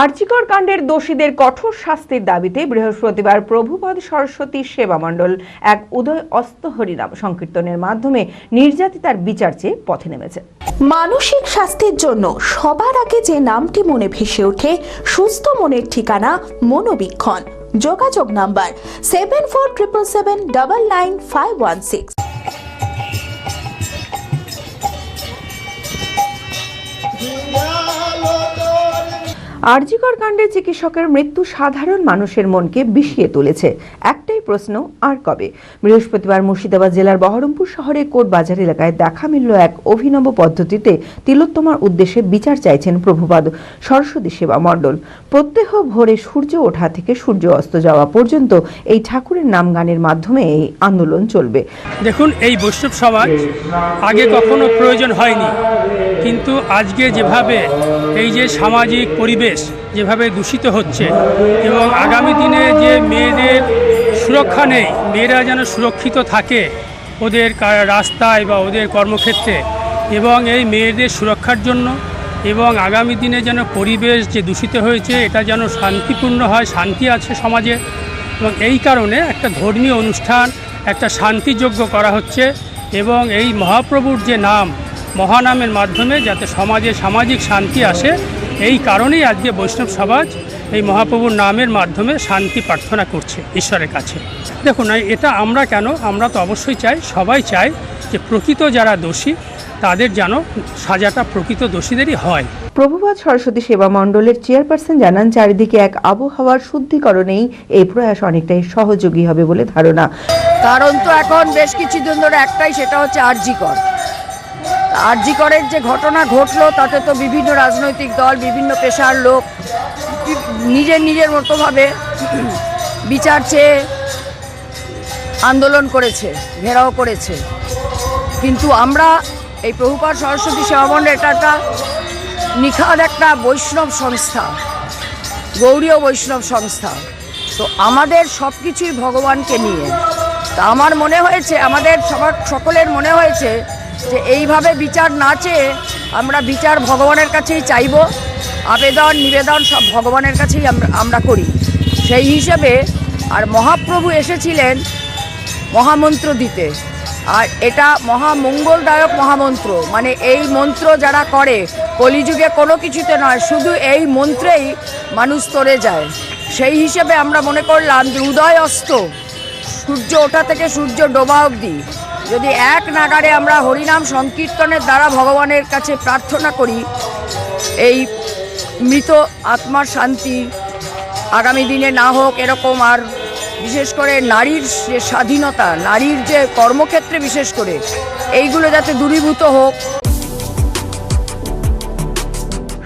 আরজিকর কাণ্ডের দোষীদের কঠোর শাস্তির দাবিতে বৃহস্পতিবার প্রভুপদ সরস্বতী সেবা মণ্ডল এক উদয় অস্ত হরিনাম সংকীর্তনের মাধ্যমে নির্যাতিতার বিচার চেয়ে পথে নেমেছে। মানসিক স্বাস্থ্যের জন্য সবার আগে যে নামটি মনে ভেসে ওঠে, সুস্থ মনের ঠিকানা মনোবীক্ষণ। যোগাযোগ number seven four triple seven double nine five one six RG Kar কাণ্ডে চিকিৎসকের মৃত্যু সাধারণ মানুষের মনকে বিষিয়ে তুলেছে। একটাই প্রশ্ন, আর কবে? বৃহস্পতিবার মুর্শিদাবাদ জেলার বহরমপুর শহরে কোট বাজার এলাকায় দেখা মিলল এক অভিনব পদ্ধতিতে তিলোত্তমার উদ্দেশ্যে বিচার চাইছেন প্রভুপাদ সরস্বতী সেবা মণ্ডল। প্রত্যহ ভোরে সূর্য ওঠা থেকে সূর্য অস্ত যাওয়া পর্যন্ত এই ঠাকুরের নাম গানের মাধ্যমে এই আন্দোলন চলবে। দেখুন, এই বৈষ্ণব সমাজ আগে কখনো প্রয়োজন হয়নি। কিন্তু আজকে যেভাবে এই যে সামাজিক পরিবেশ যেভাবে দূষিত হচ্ছে এবং আগামী দিনে যে মেয়েদের সুরক্ষা নেই, মেয়েরা যেন সুরক্ষিত থাকে ওদের রাস্তায় বা ওদের কর্মক্ষেত্রে এবং এই মেয়েদের সুরক্ষার জন্য এবং আগামী দিনে যেন পরিবেশ যে দূষিত হয়েছে এটা যেন শান্তিপূর্ণ হয়, শান্তি আছে সমাজে এবং এই কারণে একটা ধর্মীয় অনুষ্ঠান, একটা শান্তিযোগ্য করা হচ্ছে এবং এই মহাপ্রভুর যে নাম মহানামের মাধ্যমে যাতে সমাজে সামাজিক শান্তি আসে এই কারণেই আজকে বৈষ্ণব সমাজ এই মহাপ্রভুর নামের মাধ্যমে শান্তি প্রার্থনা করছে ঈশ্বরের কাছে। দেখুন এটা আমরা কেন? আমরা তো অবশ্যই চাই সবাই চাই যে প্রকৃত যারা দোষী তাদের যেন সাজাটা প্রকৃত দোষীদেরই হয়। প্রভুপাদ সরস্বতী সেবা মণ্ডলের চেয়ারপারসন জানান চারিদিকে এক আবহাওয়ার শুদ্ধিকরণেই এই প্রয়াস অনেকটাই সহযোগী হবে বলে ধারণা। কারণ তো এখন বেশ কিছুদিন ধরে একটাই সেটা হচ্ছে আরজিকর। আরজিকরের যে ঘটনা ঘটলো, তাতে তো বিভিন্ন রাজনৈতিক দল, বিভিন্ন পেশার লোক নিজের নিজের মতোভাবে বিচার চেয়ে আন্দোলন করেছে, ঘেরাও করেছে। কিন্তু আমরা এই প্রভুপাত সরস্বতী সেবামণ্ড এটা একটা নিখাদ একটা বৈষ্ণব সংস্থা, গৌরীয় বৈষ্ণব সংস্থা। তো আমাদের সব কিছুই ভগবানকে নিয়ে। তা আমার মনে হয়েছে, আমাদের সবার সকলের মনে হয়েছে যে এইভাবে বিচার না চেয়ে আমরা বিচার ভগবানের কাছেই চাইব, আবেদন, নিবেদন সব ভগবানের কাছেই আমরা করি। সেই হিসেবে আর মহাপ্রভু এসেছিলেন মহামন্ত্র দিতে। আর এটা মহামঙ্গলদায়ক মহামন্ত্র মানে এই মন্ত্র যারা করে, কলিযুগে কোনো কিছুতে নয়, শুধু এই মন্ত্রেই মানুষ তরে যায়। সেই হিসেবে আমরা মনে করলাম যে উদয় অস্ত সূর্য ওঠা থেকে সূর্য ডোবা অবধি। যদি এক নাগারে আমরা হরিনাম সংকীর্তনের দ্বারা ভগবানের কাছে প্রার্থনা করি, এই মৃত আত্মার শান্তি আগামী দিনে না হোক এরকম, আর বিশেষ করে নারীর যে স্বাধীনতা, নারীর যে কর্মক্ষেত্রে বিশেষ করে, এইগুলো যাতে দূরীভূত হোক।